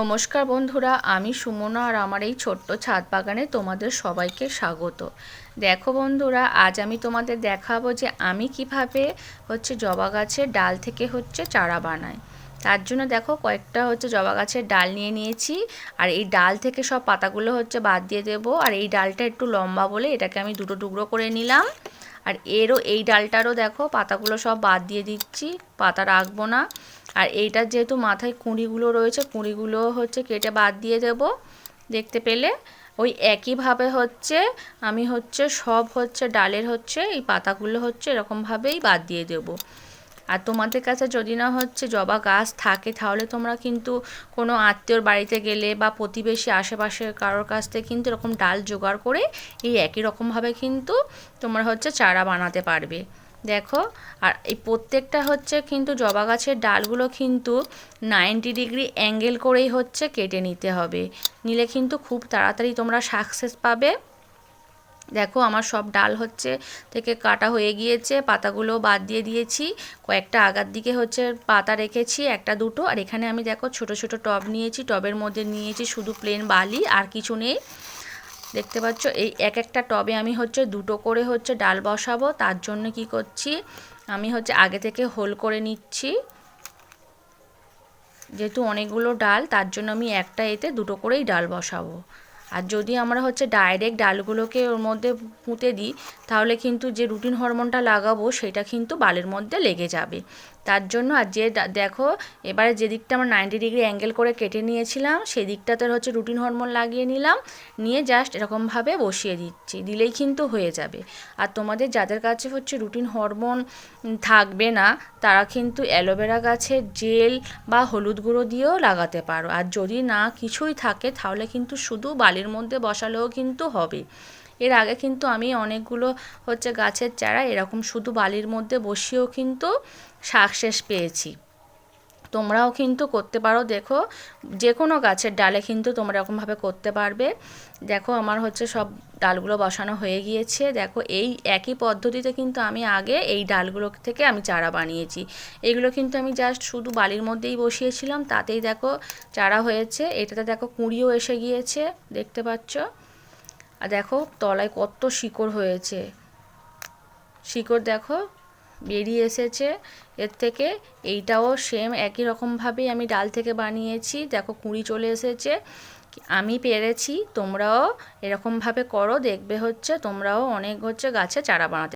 নমস্কার বন্ধুরা, আমি সুমনা আর আমার এই ছোট্ট ছাদ বাগানে তোমাদের সবাইকে স্বাগত। দেখো বন্ধুরা, আজ আমি তোমাদের দেখাবো যে আমি কীভাবে হচ্ছে জবা গাছের ডাল থেকে হচ্ছে চারা বানাই। তার জন্য দেখো কয়েকটা হচ্ছে জবা গাছের ডাল নিয়ে নিয়েছি, আর এই ডাল থেকে সব পাতাগুলো হচ্ছে বাদ দিয়ে দেবো। আর এই ডালটা একটু লম্বা বলে এটাকে আমি দুটো টুকরো করে নিলাম। আর এরও এই ডালটারও দেখো, পাতাগুলো সব বাদ দিয়ে দিচ্ছি, পাতা রাখব না। আর এইটার যেহেতু মাথায় কুঁড়িগুলো রয়েছে, কুঁড়িগুলো হচ্ছে কেটে বাদ দিয়ে দেব, দেখতে পেলে। ওই একইভাবে হচ্ছে, আমি হচ্ছে সব হচ্ছে, ডালের হচ্ছে, এই পাতাগুলো হচ্ছে এরকমভাবেই বাদ দিয়ে দেবো। আর তোমাদের কাছে যদি না হচ্ছে জবা গাছ থাকে, তাহলে তোমরা কিন্তু কোনো আত্মীয়র বাড়িতে গেলে বা প্রতিবেশী আশেপাশের কারোর কাছ থেকে কিন্তু এরকম ডাল জোগাড় করে এই একই রকমভাবে কিন্তু তোমরা হচ্ছে চারা বানাতে পারবে। দেখো, আর এই প্রত্যেকটা হচ্ছে কিন্তু জবা গাছের ডালগুলো কিন্তু নাইনটি ডিগ্রি অ্যাঙ্গেল করেই হচ্ছে কেটে নিতে হবে। নিলে কিন্তু খুব তাড়াতাড়ি তোমরা সাকসেস পাবে। দেখো আমার সব ডাল হচ্ছে থেকে কাটা হয়ে গিয়েছে পাতাগুলো বাদ দিয়ে দিয়েছি। কয়েকটা আগার দিকে হচ্ছে পাতা রেখেছি, একটা দুটো। আর এখানে আমি দেখো ছোট ছোট টব নিয়েছি, টবের মধ্যে নিয়েছি শুধু প্লেন বালি, আর কিছু নেই। দেখতে পাচ্ছ, এই এক একটা টবে আমি হচ্ছে দুটো করে হচ্ছে ডাল বসাবো, তার জন্য কি করছি, আমি হচ্ছে আগে থেকে হোল করে নিচ্ছি। যেহেতু অনেকগুলো ডাল, তার জন্য আমি একটা এতে দুটো করেই ডাল বসাবো। আর যদি আমরা হচ্ছে ডাইরেক্ট ডালগুলোকে ওর মধ্যে পুঁতে দিই, তাহলে কিন্তু যে রুটিন হরমোনটা লাগাবো, সেটা কিন্তু বালের মধ্যে লেগে যাবে। তার জন্য আর যে দেখো, এবারে যে দিকটা আমরা নাইনটি ডিগ্রি অ্যাঙ্গেল করে কেটে নিয়েছিলাম, সেই দিকটাতে হচ্ছে রুটিন হরমোন লাগিয়ে নিলাম, নিয়ে জাস্ট এরকমভাবে বসিয়ে দিচ্ছি, দিলেই কিন্তু হয়ে যাবে। আর তোমাদের যাদের কাছে হচ্ছে রুটিন হরমোন থাকবে না, তারা কিন্তু অ্যালোভেরা গাছের জেল বা হলুদ গুঁড়ো দিয়েও লাগাতে পারো। আর যদি না কিছুই থাকে, তাহলে কিন্তু শুধু বালির মধ্যে বসালেও কিন্তু হবে। এর আগে কিন্তু আমি অনেকগুলো হচ্ছে গাছের চারা এরকম শুধু বালির মধ্যে বসিয়েও কিন্তু সাকসেস পেয়েছি। তোমরাও কিন্তু করতে পারো, দেখো যে কোনো গাছের ডালে কিন্তু তোমরা এরকমভাবে করতে পারবে। দেখো, আমার হচ্ছে সব ডালগুলো বসানো হয়ে গিয়েছে। দেখো, এই একই পদ্ধতিতে কিন্তু আমি আগে এই ডালগুলো থেকে আমি চারা বানিয়েছি। এগুলো কিন্তু আমি জাস্ট শুধু বালির মধ্যেই বসিয়েছিলাম, তাতেই দেখো চারা হয়েছে। এটাতে দেখো কুঁড়িও এসে গিয়েছে, দেখতে পাচ্ছ? আর দেখো তলায় কত শিকড় হয়েছে। শিকড় দেখো বেরিয়ে এসেছে। এর থেকে এইটাও সেম একই রকমভাবেই আমি ডাল থেকে বানিয়েছি। দেখো কুঁড়ি চলে এসেছে। আমি পেরেছি, তোমরাও এরকমভাবে করো, দেখবে হচ্ছে তোমরাও অনেক হচ্ছে গাছে চারা বানাতে